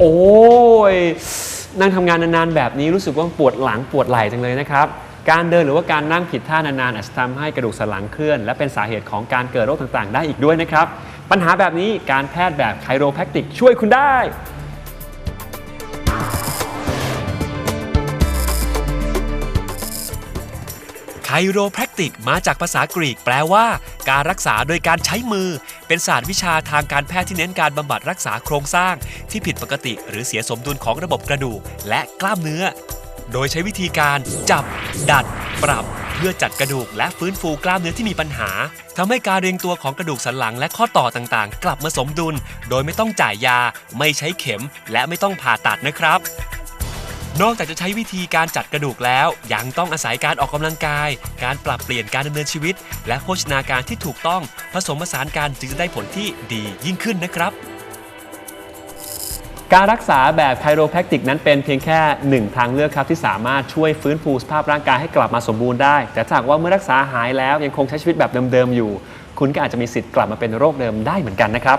โอ้ย นั่งทำงานนานๆ แบบนี้รู้สึกว่าปวดหลังปวดไหล่จังเลยนะครับ การเดินหรือว่าการนั่งผิดท่านานๆอาจจะทำให้กระดูกสันหลังเคลื่อน และเป็นสาเหตุของการเกิดโรคต่างๆ ได้อีกด้วยนะครับ ปัญหาแบบนี้การแพทย์แบบไคโรแพคติกช่วยคุณได้ ไคโรแพคติกมาจากภาษากรีกแปลว่า การรักษาโดยการใช้มือ เป็นศาสตร์วิชาทางการแพทย์ที่เน้นการบำบัดรักษาโครงสร้าง ที่ผิดปกติหรือเสียสมดุลของระบบกระดูกและกล้ามเนื้อ โดยใช้วิธีการจับ ดัด ปรับ เพื่อจัดกระดูกและฟื้นฟูกล้ามเนื้อที่มีปัญหาทำให้การเรียงตัวของกระดูกสันหลังและข้อต่อต่างๆ กลับมาสมดุล โดยไม่ต้องจ่ายยา ไม่ใช้เข็ม และไม่ต้องผ่าตัดนะครับ นอกจากจะใช้วิธีการจัดกระดูกแล้ว ยังต้องอาศัยการออกกำลังกาย การปรับเปลี่ยนการดำเนินชีวิต และโภชนาการที่ถูกต้องผสมผสานกันจึงจะได้ผลที่ดียิ่งขึ้นนะครับ การรักษาแบบไคโรแพคติกนั้นเป็นเพียงแค่หนึ่งทางเลือกครับที่สามารถช่วยฟื้นฟูสภาพร่างกายให้กลับมาสมบูรณ์ได้ แต่ถ้าหากว่าเมื่อรักษาหายแล้วยังคงใช้ชีวิตแบบเดิมๆอยู่ คุณก็อาจจะมีสิทธิ์กลับมาเป็นโรคเดิมได้เหมือนกันนะครับ